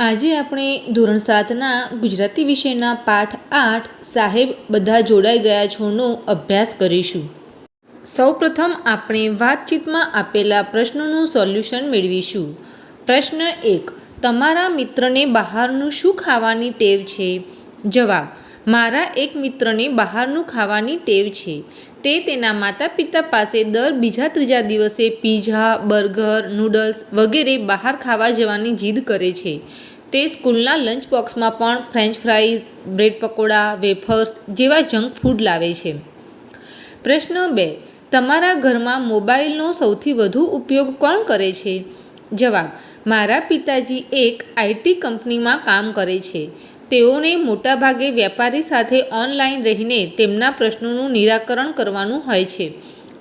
આજે આપણે ધોરણ સાતના ગુજરાતી વિષયના પાઠ આઠ સાહેબ બધા જોડાઈ ગયા છોનો અભ્યાસ કરીશું. સૌપ્રથમ આપણે વાતચીતમાં આપેલા પ્રશ્નોનું સોલ્યુશન મેળવીશું. પ્રશ્ન એક, તમારા મિત્રને બહારનું શું ખાવાની ટેવ છે? જવાબ, મારા એક મિત્રને બહારનું ખાવાની ટેવ છે. તે તેના માતા પિતા પાસે દર બીજા ત્રીજા દિવસે પીઝા, બર્ગર, નૂડલ્સ વગેરે બહાર ખાવા જવાની જીદ કરે છે. તે સ્કૂલના લંચ બોક્સમાં પણ french fries, bread pakora, wafers જેવા જંક ફૂડ લાવે છે. પ્રશ્ન બે, તમારા ઘરમાં મોબાઈલનો સૌથી વધુ ઉપયોગ કોણ કરે છે? જવાબ, મારા પિતાજી એક આઈટી કંપનીમાં કામ કરે છે. તેઓને મોટાભાગે વેપારી સાથે ઓનલાઈન રહીને તેમના પ્રશ્નોનું નિરાકરણ કરવાનું હોય છે.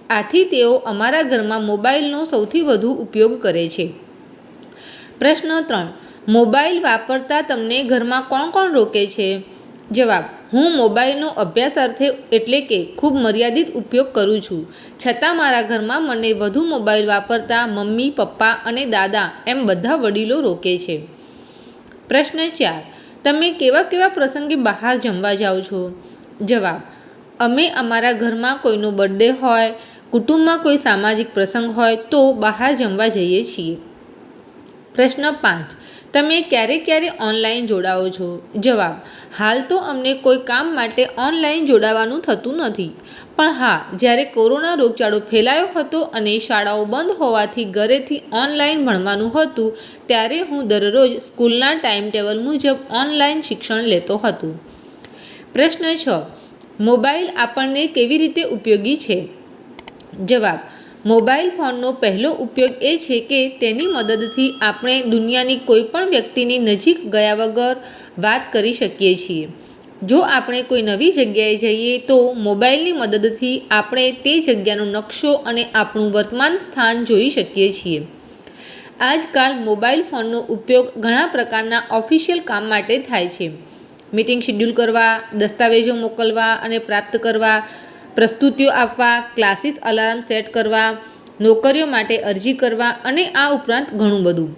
આથી તેઓ અમારા ઘરમાં મોબાઈલનો સૌથી વધુ ઉપયોગ કરે છે. પ્રશ્ન ત્રણ મોબાઈલ વાપરતા તમને ઘરમાં કોણ કોણ રોકે છે? જવાબ, હું મોબાઈલનો અભ્યાસ અર્થે એટલે કે ખૂબ મર્યાદિત ઉપયોગ કરું છું. છતાં મારા ઘરમાં મને વધુ મોબાઈલ વાપરતા મમ્મી, પપ્પા અને દાદા એમ બધા વડીલો રોકે છે. પ્રશ્ન ચાર, તમે કેવા કેવા પ્રસંગે બહાર જમવા જાઓ છો? જવાબ, અમે અમારા ઘરમાં કોઈનો બર્થડે હોય, કુટુંબમાં કોઈ સામાજિક પ્રસંગ હોય તો બહાર જમવા જઈએ છીએ. પ્રશ્ન પાંચ તમે ક્યારે ક્યારે ઓનલાઈન જોડાઓ છો? જવાબ, હાલ તો અમને કોઈ કામ માટે ઓનલાઈન જોડાવાનું થતું નથી. પણ હા, જ્યારે કોરોના રોગચાળો ફેલાયો હતો અને શાળાઓ બંધ હોવાથી ઘરેથી ઓનલાઈન ભણવાનું હતું, ત્યારે હું દરરોજ સ્કૂલના ટાઈમ ટેબલ મુજબ ઓનલાઈન શિક્ષણ લેતો હતો. પ્રશ્ન છ મોબાઈલ આપણને કેવી રીતે ઉપયોગી છે? જવાબ મોબાઈલ ફોનનો પહેલો ઉપયોગ એ છે કે તેની મદદથી આપણે દુનિયાની કોઈપણ વ્યક્તિની નજીક ગયા વગર વાત કરી શકીએ છીએ. જો આપણે કોઈ નવી જગ્યાએ જઈએ તો મોબાઈલની મદદથી આપણે તે જગ્યાનો નકશો અને આપણું વર્તમાન સ્થાન જોઈ શકીએ છીએ. આજકાલ મોબાઈલ ફોનનો ઉપયોગ ઘણા પ્રકારના ઓફિશિયલ કામ માટે થાય છે. મીટિંગ શેડ્યુલ કરવા, દસ્તાવેજો મોકલવા અને પ્રાપ્ત કરવા પ્રસ્તુતિઓ આપવા, ક્લાસીસ અલાર્મ સેટ કરવા, નોકરીઓ માટે અરજી કરવા અને આ ઉપરાંત ઘણું બધું.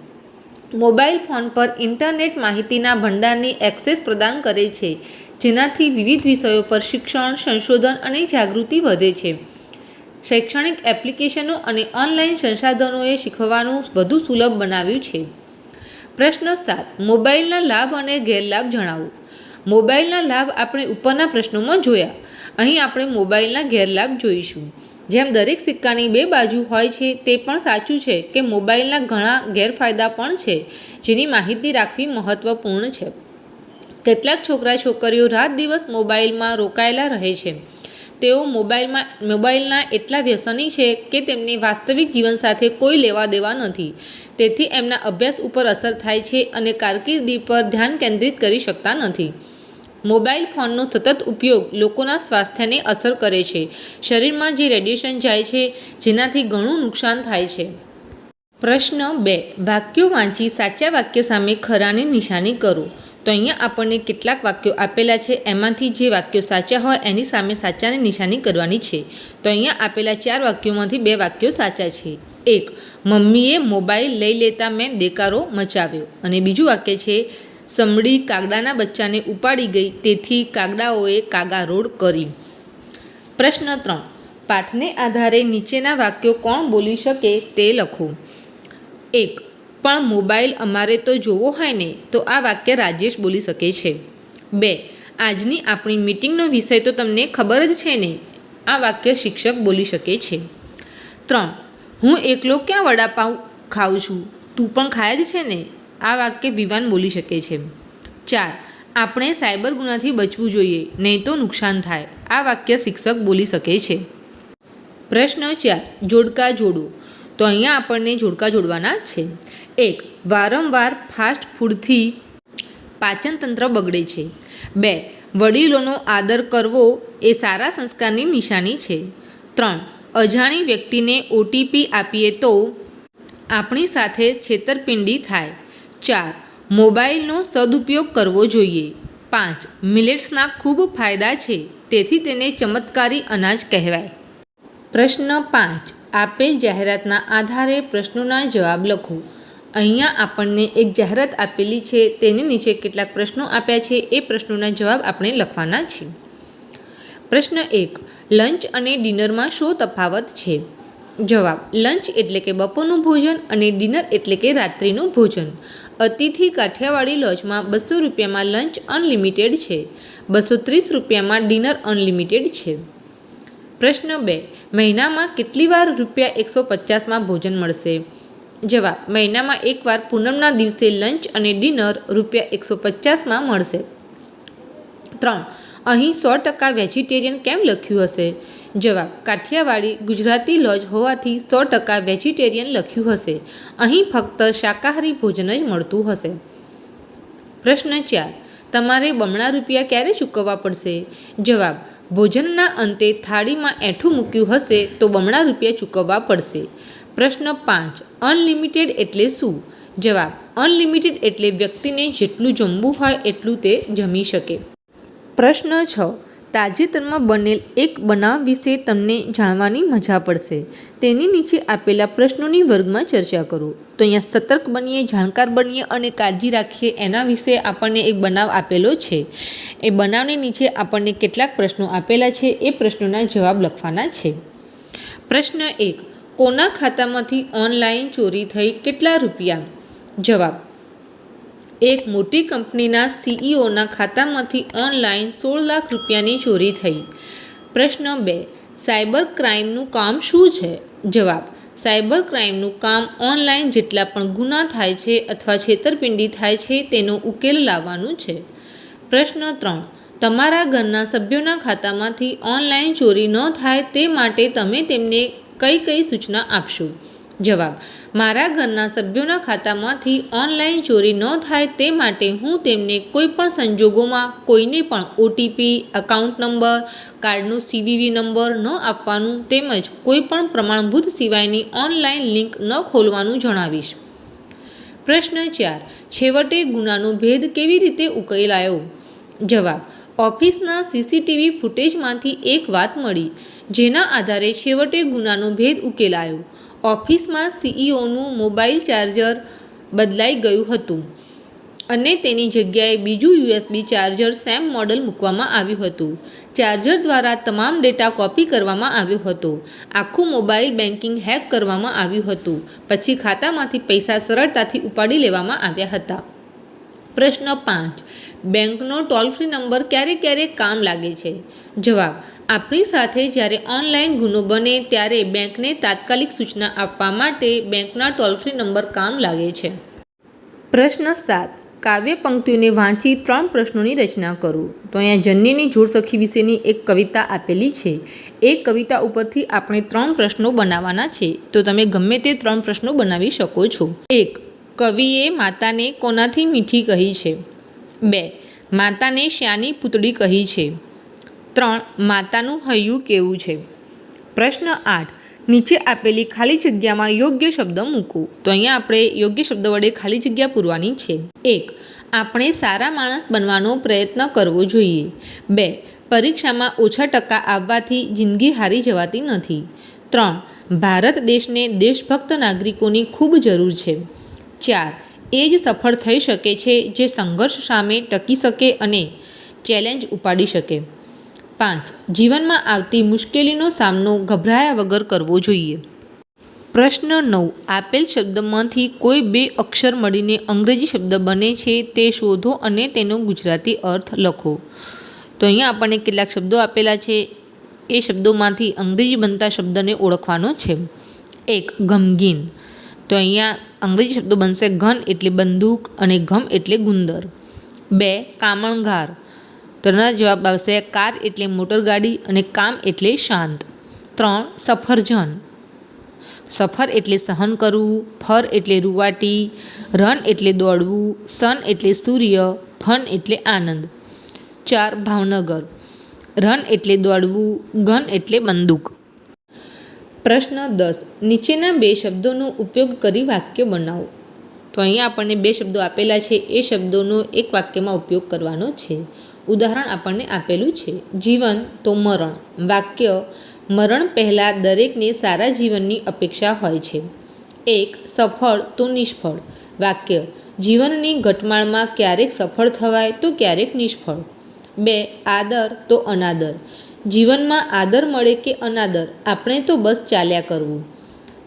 મોબાઈલ ફોન પર ઇન્ટરનેટ માહિતીના ભંડારની એક્સેસ પ્રદાન કરે છે, જેનાથી વિવિધ વિષયો પર શિક્ષણ, સંશોધન અને જાગૃતિ વધે છે. શૈક્ષણિક એપ્લિકેશનો અને ઓનલાઈન સંસાધનોએ શીખવાનું વધુ સુલભ બનાવ્યું છે. પ્રશ્ન સાત, મોબાઈલના લાભ અને ગેરલાભ જણાવો. મોબાઈલના લાભ આપણે ઉપરના પ્રશ્નોમાં જોયા. અહીં આપણે મોબાઈલના ગેરલાભ જોઈશું. જેમ દરેક સિક્કાની બે બાજુ હોય છે, તે પણ સાચું છે કે મોબાઈલના ઘણા ગેરફાયદા પણ છે, જેની માહિતી રાખવી મહત્ત્વપૂર્ણ છે. કેટલાક છોકરા છોકરીઓ રાત દિવસ મોબાઈલમાં રોકાયેલા રહે છે. તેઓ મોબાઈલમાં, મોબાઈલના એટલા વ્યસની છે કે તેમની વાસ્તવિક જીવન સાથે કોઈ લેવા દેવા નથી. તેથી એમના અભ્યાસ ઉપર અસર થાય છે અને કારકિર્દી પર ધ્યાન કેન્દ્રિત કરી શકતા નથી. મોબાઈલ ફોનનો સતત ઉપયોગ લોકોના સ્વાસ્થ્યને અસર કરે છે. શરીરમાં જે રેડિયેશન જાય છે, જેનાથી ઘણું નુકસાન થાય છે. પ્રશ્ન બે, વાક્યો વાંચી સાચા વાક્ય સામે ખરાની નિશાની કરો. તો અહીંયા આપણને કેટલાક વાક્યો આપેલા છે, એમાંથી જે વાક્યો સાચા હોય એની સામે સાચાની નિશાની કરવાની છે. તો અહીંયા આપેલા ચાર વાક્યોમાંથી બે વાક્યો સાચા છે. એક, મમ્મીએ મોબાઈલ લઈ લેતા મેં દેકારો મચાવ્યો. અને બીજું વાક્ય છે સમડી કાગડાના બચ્ચાને ઉપાડી ગઈ, તેથી કાગડાઓએ કાગા રોડ કરી. પ્રશ્ન ત્રણ. પાઠને આધારે નીચેના વાક્યો કોણ બોલી શકે તે લખો. એક. પણ મોબાઈલ અમારે તો જોવો હોય ને, તો આ વાક્ય રાજેશ બોલી શકે છે. બે. આજની આપણી મિટિંગનો વિષય તો તમને ખબર જ છે ને, આ વાક્ય શિક્ષક બોલી શકે છે. ત્રણ. હું એકલો ક્યાં વડાપાઉં ખાઉં છું? તું પણ ખાય જ છે ને? આ વાક્ય વિવાન બોલી શકે છે. ચાર, આપણે સાયબર ગુનાથી બચવું જોઈએ, નહીં તો નુકસાન થાય. આ વાક્ય શિક્ષક બોલી શકે છે. પ્રશ્ન ચાર, જોડકા જોડો. તો અહીંયા આપણને જોડકા જોડવાના છે. એક, વારંવાર ફાસ્ટ ફૂડથી પાચનતંત્ર બગડે છે. બે, વડીલોનો આદર કરવો એ સારા સંસ્કારની નિશાની છે. ત્રણ, અજાણી વ્યક્તિને ઓટીપી આપીએ તો આપણી સાથે છેતરપિંડી થાય. ચાર. મોબાઈલનો સદુપયોગ કરવો જોઈએ. પાંચ. મિલેટ્સના ખૂબ ફાયદા છે. તેથી તેને ચમત્કારી અનાજ કહેવાય. પ્રશ્ન પાંચ. આપેલ જાહેરાતના આધારે પ્રશ્નોના જવાબ લખો. અહીંયા આપણને એક જાહેરાત આપેલી છે. તેની નીચે કેટલાક પ્રશ્નો આપ્યા છે. એ પ્રશ્નોના જવાબ આપણે લખવાના છે પ્રશ્ન એક. લંચ અને ડિનરમાં શું તફાવત છે? જવાબ. લંચ એટલે કે બપોરનું ભોજન અને ડિનર એટલે કે રાત્રિનું ભોજન. અતિથિ કાઠિયાવાડી લોજમાં બસો રૂપિયામાં લંચ અનલિમિટેડ છે. બસો ત્રીસ રૂપિયામાં ડિનર અનલિમિટેડ છે. પ્રશ્ન બે, મહિનામાં કેટલી વાર રૂપિયા એકસો પચાસમાં ભોજન મળશે? જવાબ, મહિનામાં એકવાર પૂનમના દિવસે લંચ અને ડિનર રૂપિયા એકસો પચાસમાં મળશે. ત્રણ, અહીં સો ટકા વેજીટેરિયન કેમ લખ્યું હશે? જવાબ, કાઠિયાવાડી ગુજરાતી લોજ હોવાથી સો ટકા વેજીટેરિયન લખ્યું હશે. અહીં ફક્ત શાકાહારી ભોજન જ મળતું હશે. પ્રશ્ન ચાર, તમારે બમણા રૂપિયા ક્યારે ચૂકવવા પડશે? જવાબ, ભોજનના અંતે થાળીમાં એઠું મૂક્યું હશે તો બમણા રૂપિયા ચૂકવવા પડશે. પ્રશ્ન પાંચ, અનલિમિટેડ એટલે શું? જવાબ, અનલિમિટેડ એટલે વ્યક્તિને જેટલું જમવું હોય એટલું તે જમી શકે. પ્રશ્ન છ તાજેતરમાં બનેલ એક બનાવ વિશે તમને જાણવાની મજા પડશે. તેની નીચે આપેલા પ્રશ્નોની વર્ગમાં ચર્ચા કરો. તો અહીંયા સતર્ક બનીએ, જાણકાર બનીએ અને કાળજી રાખીએ એના વિશે આપણને એક બનાવ આપેલો છે. એ બનાવની નીચે આપણને કેટલાક પ્રશ્નો આપેલા છે. એ પ્રશ્નોના જવાબ લખવાના છે. પ્રશ્ન એક, કોના ખાતામાંથી ઓનલાઈન ચોરી થઈ કેટલા રૂપિયા? જવાબ એક મોટી કંપનીના સીઈઓના ખાતામાંથી ઓનલાઈન સોળ લાખ રૂપિયાની ચોરી થઈ. પ્રશ્ન બે, સાયબર ક્રાઇમનું કામ શું છે? જવાબ, સાયબર ક્રાઇમનું કામ ઓનલાઈન જેટલા પણ ગુના થાય છે અથવા છેતરપિંડી થાય છે તેનો ઉકેલ લાવવાનું છે. પ્રશ્ન ત્રણ, તમારા ઘરના સભ્યોના ખાતામાંથી ઓનલાઈન ચોરી ન થાય તે માટે તમે તેમને કઈ કઈ સૂચના આપશો? જવાબ મારા ઘરના સભ્યોના ખાતામાંથી ઓનલાઈન ચોરી ન થાય તે માટે હું તેમને કોઈ પણ સંજોગોમાં કોઈને પણ ઓટીપી અકાઉન્ટ નંબર કાર્ડનું સીવીવી નંબર ન આપવાનું તેમજ કોઈ પણ પ્રમાણભૂત સિવાયની ઓનલાઈન લિંક ન ખોલવાનું જણાવીશ. પ્રશ્ન ચાર, છેવટે ગુનાનો ભેદ કેવી રીતે ઉકેલાયો? જવાબ, ઓફિસના સીસીટીવી ફૂટેજમાંથી એક વાત મળી, જેના આધારે છેવટે ગુનાનો ભેદ ઉકેલાયો. ઓફિસમાં સીઈઓનું મોબાઈલ ચાર્જર બદલાઈ ગયું હતું અને તેની જગ્યાએ બીજું યુએસબી ચાર્જર સેમ મોડલ મૂકવામાં આવ્યું હતું. ચાર્જર દ્વારા તમામ ડેટા કોપી કરવામાં આવ્યો હતો. આખું મોબાઈલ બેન્કિંગ હેક કરવામાં આવ્યું હતું. પછી ખાતામાંથી પૈસા સરળતાથી ઉપાડી લેવામાં આવ્યા હતા. પ્રશ્ન પાંચ. બેંકનો ટોલ ફ્રી નંબર ક્યારે ક્યારે કામ લાગે છે? જવાબ. આપણી સાથે જ્યારે ઓનલાઈન ગુનો બને ત્યારે બેંકને તાત્કાલિક સૂચના આપવા માટે બેંકના ટોલ ફ્રી નંબર કામ લાગે છે. પ્રશ્ન સાત, કાવ્ય પંક્તિઓને વાંચી ત્રણ પ્રશ્નોની રચના કરો. તો અહીંયા જન્યની જોડસખી વિશેની એક કવિતા આપેલી છે. એ કવિતા ઉપરથી આપણે ત્રણ પ્રશ્નો બનાવવાના છે. તો તમે ગમે તે ત્રણ પ્રશ્નો બનાવી શકો છો. એક, કવિએ માતાને કોનાથી મીઠી કહી છે? બે, માતાને શ્યાની પૂતળી કહી છે? ત્રણ માતાનું હૈયું કેવું છે? પ્રશ્ન આઠ. નીચે આપેલી ખાલી જગ્યામાં યોગ્ય શબ્દ મૂકો. તો અહીંયા આપણે યોગ્ય શબ્દ વડે ખાલી જગ્યા પૂરવાની છે. એક. આપણે સારા માણસ બનવાનો પ્રયત્ન કરવો જોઈએ. બે. પરીક્ષામાં ઓછા ટકા આવવાથી જિંદગી હારી જવાતી નથી. ત્રણ. ભારત દેશને દેશભક્ત નાગરિકોની ખૂબ જરૂર છે. ચાર. એ જ સફળ થઈ શકે છે જે સંઘર્ષ સામે ટકી શકે અને ચેલેન્જ ઉપાડી શકે. પાંચ. જીવનમાં આવતી મુશ્કેલીનો સામનો ગભરાયા વગર કરવો જોઈએ. પ્રશ્ન નવ. આપેલ શબ્દમાંથી કોઈ બે અક્ષર મળીને અંગ્રેજી શબ્દ બને છે તે શોધો અને તેનો ગુજરાતી અર્થ લખો. તો અહીંયા આપણને કેટલાક શબ્દો આપેલા છે. એ શબ્દોમાંથી અંગ્રેજી બનતા શબ્દને ઓળખવાનો છે. એક, ગમગીન. તો અહીંયા અંગ્રેજી શબ્દો બનશે ઘન એટલે બંદૂક અને ઘમ એટલે ગુંદર. બે, કામણગાર. તો જવાબ આવશે કાર એટલે મોટરગાડી અને કામ એટલે શાંત. ત્રણ, સફરજન. સફર એટલે સહન કરવું, ફર એટલે રૂવાટી રન એટલે દોડવું, સન એટલે સૂર્ય ફન એટલે આનંદ. ચાર, ભાવનગર. રન એટલે દોડવું ગન એટલે બંદૂક. પ્રશ્ન દસ, નીચેના બે શબ્દોનો ઉપયોગ કરી વાક્ય બનાવો. તો અહીંયા આપણને બે શબ્દો આપેલા છે, એ શબ્દોનો એક વાક્યમાં ઉપયોગ કરવાનો છે. ઉદાહરણ આપણને આપેલું છે. જીવન તો મરણ. વાક્ય, મરણ પહેલાં દરેકને સારા જીવનની અપેક્ષા હોય છે. એક, સફળ તો નિષ્ફળ. વાક્ય, જીવનની ઘટમાળમાં ક્યારેક સફળ થવાય તો ક્યારેક નિષ્ફળ. બે, આદર તો અનાદર. જીવનમાં આદર મળે કે અનાદર? આપણે તો બસ ચાલ્યા કરવું.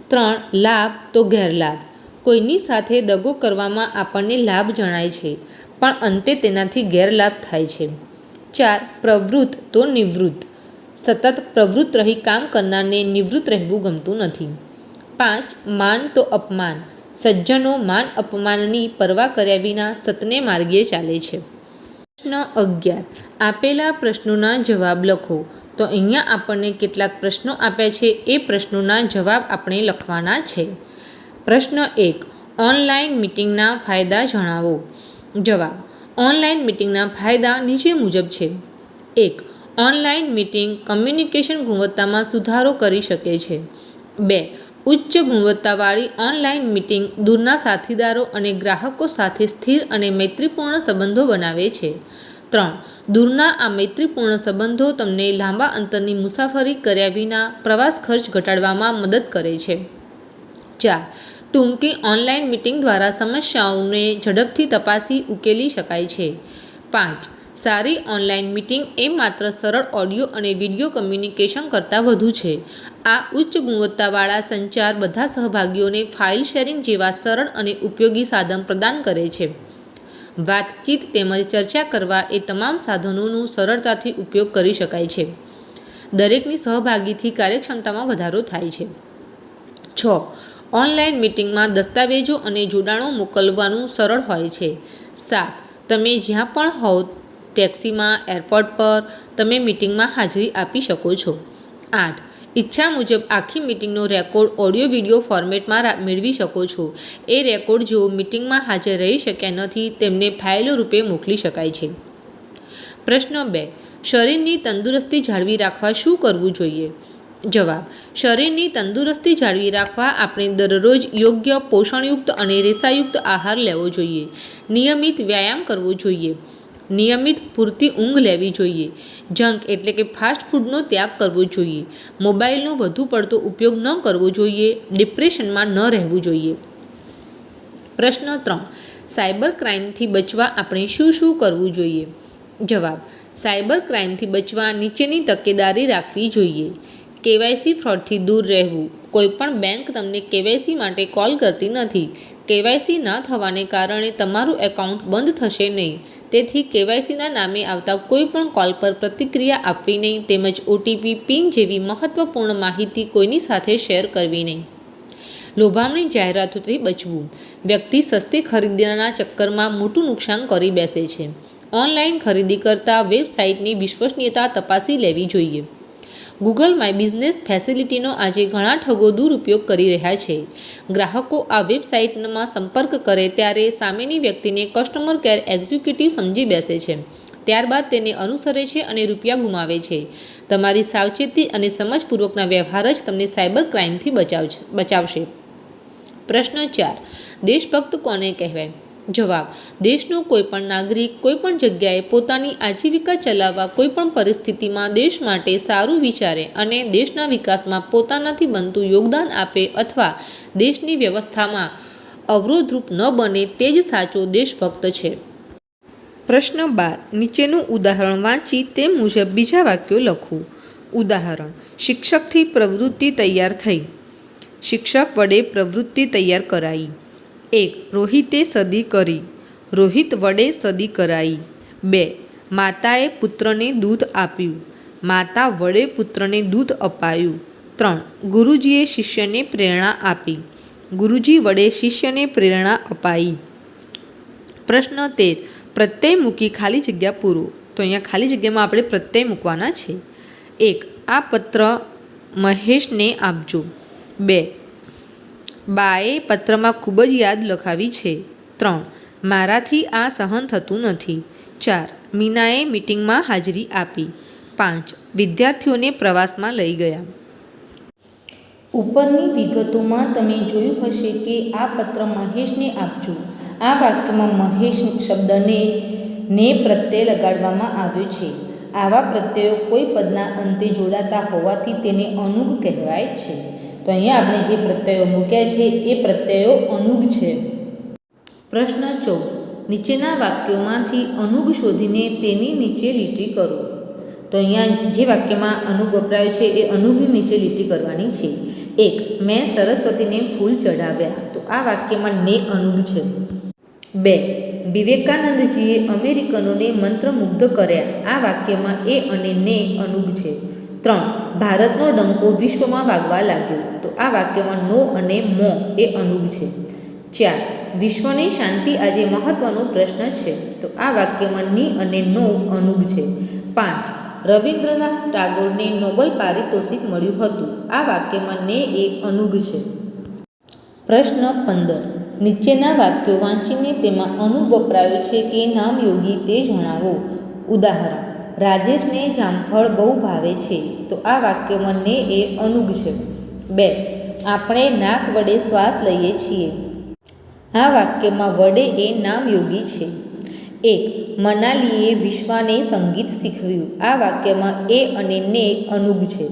ત્રણ, લાભ તો ગેરલાભ. કોઈની સાથે દગો કરવામાં આપણને લાભ જણાય છે. પણ અંતે તેનાથી ગેરલાભ થાય છે. ચાર, પ્રવૃત્ત તો નિવૃત્ત. સતત પ્રવૃત્ત રહી કામ કરનારને નિવૃત્ત રહેવું ગમતું નથી. પાંચ, માન તો અપમાન. સજ્જનો માન અપમાનની પરવા કર્યા વિના સતને માર્ગે ચાલે છે. પ્રશ્ન અગિયાર, આપેલા પ્રશ્નોના જવાબ લખો. તો અહીંયા આપણને કેટલાક પ્રશ્નો આપ્યા છે, એ પ્રશ્નોના જવાબ આપણે લખવાના છે. પ્રશ્ન એક, ઓનલાઈન મિટિંગના ફાયદા જણાવો. જવાબ, ઓનલાઈન મિટિંગના ફાયદા નીચે મુજબ છે. એક, ઓનલાઈન મિટિંગ કમ્યુનિકેશન ગુણવત્તામાં સુધારો કરી શકે છે. બે, ઉચ્ચ ગુણવત્તાવાળી ઓનલાઈન મિટિંગ દૂરના સાથીદારો અને ગ્રાહકો સાથે સ્થિર અને મૈત્રીપૂર્ણ સંબંધો બનાવે છે. ત્રણ, દૂરના આ મૈત્રીપૂર્ણ સંબંધો તમને લાંબા અંતરની મુસાફરી કર્યા વિના પ્રવાસ ખર્ચ ઘટાડવામાં મદદ કરે છે. ચાર ટૂંકી ઓનલાઈન મિટિંગ દ્વારા સમસ્યાઓને ઝડપથી તપાસી ઉકેલી શકાય છે. પાંચ, સારી ઓનલાઈન મિટિંગ એ માત્ર સરળ ઓડિયો અને વીડિયો કમ્યુનિકેશન કરતાં વધુ છે. આ ઉચ્ચ ગુણવત્તાવાળા સંચાર બધા સહભાગીઓને ફાઇલ શેરિંગ જેવા સરળ અને ઉપયોગી સાધન પ્રદાન કરે છે. વાતચીત તેમજ ચર્ચા કરવા એ તમામ સાધનોનું સરળતાથી ઉપયોગ કરી શકાય છે. દરેકની સહભાગીથી કાર્યક્ષમતામાં વધારો થાય છે. છ ઓનલાઈન મિટિંગમાં દસ્તાવેજો અને જોડાણો મોકલવાનું સરળ હોય છે. સાત, તમે જ્યાં પણ હોવ, ટેક્સીમાં, એરપોર્ટ પર, તમે મિટિંગમાં હાજરી આપી શકો છો. આઠ, ઈચ્છા મુજબ આખી મિટિંગનો રેકોર્ડ ઓડિયો વીડિયો ફોર્મેટમાં મેળવી શકો છો. એ રેકોર્ડ જેઓ મિટિંગમાં હાજર રહી શક્યા નથી, તેમને ફાઇલો રૂપે મોકલી શકાય છે. પ્રશ્ન બે, શરીરની તંદુરસ્તી જાળવી રાખવા શું કરવું જોઈએ? જવાબ, શરીરની તંદુરસ્તી જાળવી રાખવા આપણે દરરોજ યોગ્ય પોષણયુક્ત અને રેસાયુક્ત આહાર લેવો જોઈએ. નિયમિત વ્યાયામ કરવો જોઈએ. નિયમિત પૂરતી ઊંઘ લેવી જોઈએ. જંક એટલે કે ફાસ્ટ ફૂડનો ત્યાગ કરવો જોઈએ. મોબાઈલનો વધુ પડતો ઉપયોગ ન કરવો જોઈએ. ડિપ્રેશનમાં ન રહેવું જોઈએ. પ્રશ્ન ત્રણ, સાયબર ક્રાઇમથી બચવા આપણે શું શું કરવું જોઈએ? જવાબ, સાયબર ક્રાઇમથી બચવા નીચેની તકેદારી રાખવી જોઈએ. કેવાયસી ફ્રોડથી દૂર રહેવું. કોઈપણ બેંક તમને કેવાયસી માટે કોલ કરતી નથી. કેવાયસી ન થવાને કારણે તમારું એકાઉન્ટ બંધ થશે નહીં. તેથી કેવાયસીના નામે આવતા કોઈ પણ કોલ પર પ્રતિક્રિયા આપવી નહીં તેમજ ઓટીપી, પિન જેવી મહત્ત્વપૂર્ણ માહિતી કોઈની સાથે શેર કરવી નહીં. લોભામણી જાહેરાતોથી બચવું. વ્યક્તિ સસ્તી ખરીદીના ચક્કરમાં મોટું નુકસાન કરી બેસે છે. ઓનલાઈન ખરીદી કરતાં વેબસાઇટની વિશ્વસનીયતા તપાસી લેવી જોઈએ. ગૂગલ માય બિઝનેસ ફેસિલિટીનો આજે ઘણા ઠગો દુરુપયોગ કરી રહ્યા છે. ગ્રાહકો આ વેબસાઇટમાં સંપર્ક કરે ત્યારે સામેની વ્યક્તિને કસ્ટમર કેર એક્ઝિક્યુટિવ સમજી બેસે છે. ત્યારબાદ તેને અનુસરે છે અને રૂપિયા ગુમાવે છે. તમારી સાવચેતી અને સમજપૂર્વકના વ્યવહાર જ તમને સાયબર ક્રાઇમથી બચાવશે. પ્રશ્ન ચાર. દેશભક્ત કોને કહેવાય? જવાબ, દેશનો કોઈપણ નાગરિક, કોઈપણ જગ્યાએ પોતાની આજીવિકા ચલાવવા કોઈપણ પરિસ્થિતિમાં દેશ માટે સારું વિચારે અને દેશના વિકાસમાં પોતાનાથી બનતું યોગદાન આપે અથવા દેશની વ્યવસ્થામાં અવરોધરૂપ ન બને તે જ સાચો દેશભક્ત છે. પ્રશ્ન બાર, નીચેનું ઉદાહરણ વાંચી તે મુજબ બીજા વાક્યો લખવું ઉદાહરણ, શિક્ષકથી પ્રવૃત્તિ તૈયાર થઈ. શિક્ષક વડે પ્રવૃત્તિ તૈયાર કરાઈ. એક રોહિતે સદી કરી. રોહિત વડે સદી કરાઈ. બે, માતાએ પુત્રને દૂધ આપ્યું. માતા વડે પુત્રને દૂધ અપાયું. ત્રણ, ગુરુજીએ શિષ્યને પ્રેરણા આપી. ગુરુજી વડે શિષ્યને પ્રેરણા અપાઈ. પ્રશ્ન તેર, પ્રત્યય મૂકી ખાલી જગ્યા પૂરો. તો અહીંયા ખાલી જગ્યામાં આપણે પ્રત્યય મૂકવાના છે. એક, આ પત્ર મહેશને આપજો. બે બાએ પત્રમાં ખૂબ જ યાદ લખાવી છે. ત્રણ, મારાથી આ સહન થતું નથી. ચાર, મીનાએ મિટિંગમાં હાજરી આપી. પાંચ, વિદ્યાર્થીઓને પ્રવાસમાં લઈ ગયા. ઉપરની વિગતોમાં તમે જોયું હશે કે આ પત્ર મહેશને આપજો. આ વાક્યમાં મહેશ શબ્દને ને પ્રત્યય લગાડવામાં આવ્યો છે. આવા પ્રત્યયો કોઈ પદના અંતે જોડાતા હોવાથી તેને અનુગ કહેવાય છે. તો અહીંયા આપણે જે પ્રત્યયો મૂક્યા છે, એ પ્રત્યયો અનુગ છે. પ્રશ્ન ચૌદ નીચેના વાક્યોમાંથી અનુગ શોધીને તેની નીચે લીટી કરો. તો અહીંયા જે વાક્યમાં અનુગ વપરાયો છે, એ અનુગની નીચે લીટી કરવાની છે. એક, મેં સરસ્વતીને ફૂલ ચઢાવ્યા. તો આ વાક્યમાં ને અનુગ છે. બે, વિવેકાનંદજીએ અમેરિકનોને મંત્રમુગ્ધ કર્યા. આ વાક્યમાં એ અને ને અનુગ છે. ત્રણ. ભારતનો ડંકો વિશ્વમાં વાગવા લાગ્યો. તો આ વાક્યમાં નો અને મો એ અનુગ છે. ચાર. વિશ્વની શાંતિ આજે મહત્વનો પ્રશ્ન છે. તો આ વાક્યમાં ની અને નો અનુગ છે. પાંચ. રવિન્દ્રનાથ ટાગોરને નોબલ પારિતોષિક મળ્યું હતું. આ વાક્યમાં ને એ અનુગ છે. પ્રશ્ન પંદર. નીચેના વાક્યો વાંચીને તેમાં અનુગ વપરાયો છે કે નામ યોગી તે જણાવો. ઉદાહરણ. રાજેશને જામફળ બહુ ભાવે છે, તો આ વાક્યમાં ને એ અનુગ છે બે, આપણે નાક વડે શ્વાસ લઈએ છીએ. આ વાક્યમાં વડે એ નામ યોગી છે. એક, મનાલીએ વિશ્વાને સંગીત શીખવ્યું. આ વાક્યમાં એ અને ને અનુગ છે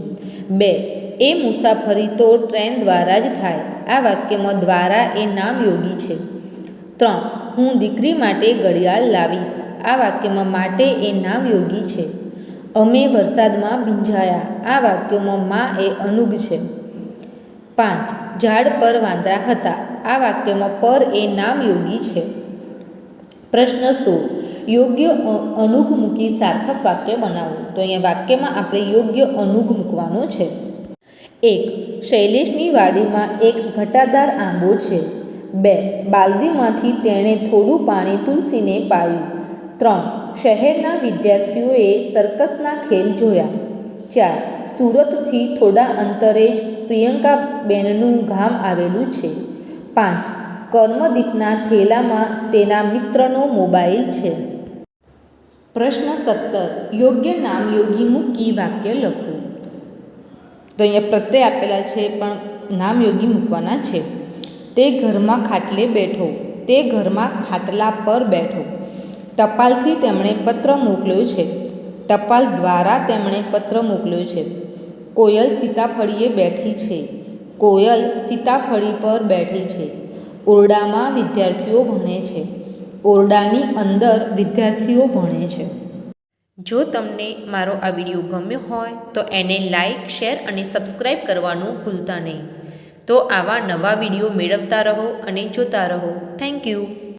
બે, એ મુસાફરી તો ટ્રેન દ્વારા જ થાય. આ વાક્યમાં દ્વારા એ નામ યોગી છે. ત્રણ હું દીકરી માટે ઘડિયાળ લાવીશ. આ વાક્યમાં માટે એ નામ યોગી છે. અમે વરસાદમાં ભીંજાયા. આ વાક્યમાં માં એ અનુગ છે. પાંચ. ઝાડ પર વાંદરા હતા. આ વાક્યમાં પર એ નામ યોગી છે. પ્રશ્ન સોળ. યોગ્ય અનુગ મૂકી સાર્થક વાક્ય બનાવો. તો અહીંયા વાક્યમાં આપણે યોગ્ય અનુગ મૂકવાનો છે. એક. શૈલેષની વાડીમાં એક ઘટાદાર આંબો છે. બે, બાલદીમાંથી તેણે થોડું પાણી તુલસીને પાયું ત્રણ, શહેરના વિદ્યાર્થીઓએ સર્કસના ખેલ જોયા. ચાર, સુરતથી થોડા અંતરે જ પ્રિયંકાબેનનું ગામ આવેલું છે. પાંચ, કર્મદીપના થેલામાં તેના મિત્રનો મોબાઈલ છે. પ્રશ્ન સત્તર, યોગ્ય નામ યોગી મૂકી વાક્ય લખો. તો અહીંયા પ્રત્યય આપેલા છે, પણ નામ યોગી મૂકવાના છે. તે ઘરમાં ખાટલે બેઠો. તે ઘરમાં ખાટલા પર બેઠો. ટપાલથી તેમણે પત્ર મોકલ્યો છે. ટપાલ દ્વારા તેમણે પત્ર મોકલ્યો છે. કોયલ સીતાફળીએ બેઠી છે. કોયલ સીતાફળી પર બેઠી છે. ઓરડામાં વિદ્યાર્થીઓ ભણે છે. ઓરડાની અંદર વિદ્યાર્થીઓ ભણે છે. જો તમને મારો આ વીડિયો ગમ્યો હોય તો એને લાઈક, શેર અને સબસ્ક્રાઈબ કરવાનું ભૂલતા નહીં. તો આવા નવા વીડિયો મેળવતા રહો અને જોતા રહો. Thank you